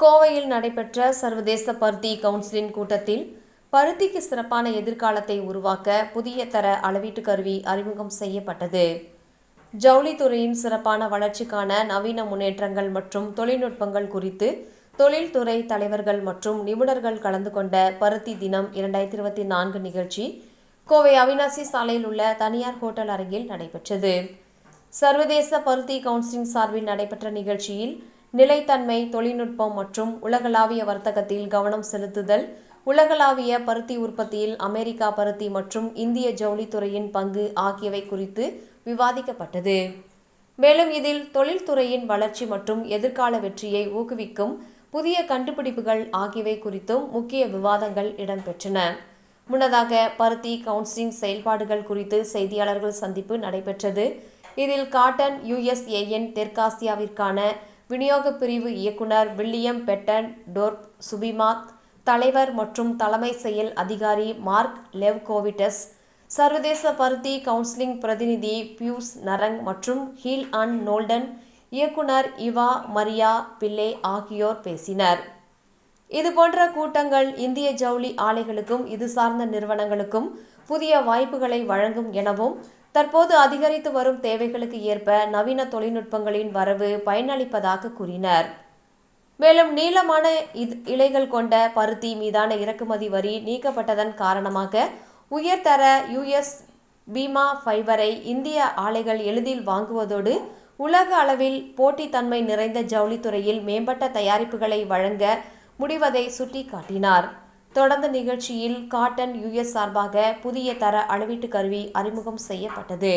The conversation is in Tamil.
கோவையில் நடைபெற்ற சர்வதேச பருத்தி கவுன்சிலின் கூட்டத்தில் பருத்திக்கு சிறப்பான எதிர்காலத்தை உருவாக்க புதிய தர அளவீட்டு கருவி அறிமுகம் செய்யப்பட்டது. ஜவுளித்துறையின் சிறப்பான வளர்ச்சிக்கான நவீன முன்னேற்றங்கள் மற்றும் தொழில்நுட்பங்கள் குறித்து தொழில்துறை தலைவர்கள் மற்றும் நிபுணர்கள் கலந்து கொண்ட பருத்தி தினம் இரண்டாயிரத்தி இருபத்தி நான்கு நிகழ்ச்சி கோவை அவினாசி சாலையில் உள்ள தனியார் ஹோட்டல் அரங்கில் நடைபெற்றது. சர்வதேச பருத்தி கவுன்சிலின் சார்பில் நடைபெற்ற நிகழ்ச்சியில் நிலைத்தன்மை தொழில்நுட்பம் மற்றும் உலகளாவிய வர்த்தகத்தில் கவனம் செலுத்துதல் உலகளாவிய பருத்தி உற்பத்தியில் அமெரிக்கா பருத்தி மற்றும் இந்திய ஜவுளித்துறையின் பங்கு ஆகியவை குறித்து விவாதிக்கப்பட்டது. மேலும் இதில் தொழில்துறையின் வளர்ச்சி மற்றும் எதிர்கால வெற்றியை ஊக்குவிக்கும் புதிய கண்டுபிடிப்புகள் ஆகியவை குறித்தும் முக்கிய விவாதங்கள் இடம்பெற்றன. முன்னதாக பருத்தி கவுன்சிலிங் செயல்பாடுகள் குறித்து செய்தியாளர்கள் சந்திப்பு நடைபெற்றது. இதில் காட்டன் யுஎஸ்ஏஎன் தெற்காசியாவிற்கான விநியோக பிரிவு இயக்குனர் வில்லியம் பெட்டன் டோர்ப் சுபிமாத் தலைவர் மற்றும் தலைமை செயல் அதிகாரி மார்க் லெவ்கோவிட்டஸ் சர்வதேச பருத்தி கவுன்சிலிங் பிரதிநிதி பியூஸ் நரங் மற்றும் ஹீல் அண்ட் நோல்டன் இயக்குனர் இவா மரியா பிள்ளை ஆகியோர் பேசினர். இது போன்ற கூட்டங்கள் இந்திய ஜவுளி ஆலைகளுக்கும் இது சார்ந்த நிறுவனங்களுக்கும் புதிய வாய்ப்புகளை வழங்கும் எனவும் தற்போது அதிகரித்து வரும் தேவைகளுக்கு ஏற்ப நவீன தொழில்நுட்பங்களின் வரவு பயனளிப்பதாக கூறினர். மேலும் நீளமான இலைகள் கொண்ட பருத்தி மீதான இறக்குமதி வரி நீக்கப்பட்டதன் காரணமாக உயர்தர யுஎஸ் பீமா ஃபைபரை இந்திய ஆலைகள் எளிதில் வாங்குவதோடு உலக அளவில் போட்டித்தன்மை நிறைந்த ஜவுளித்துறையில் மேம்பட்ட தயாரிப்புகளை வழங்க முடிவதை சுட்டிக்காட்டினார். தொடர்ந்து நிகழ்ச்சியில் காட்டன் யுஎஸ் சார்பாக புதிய தர அளவீட்டு கருவி அறிமுகம் செய்யப்பட்டது.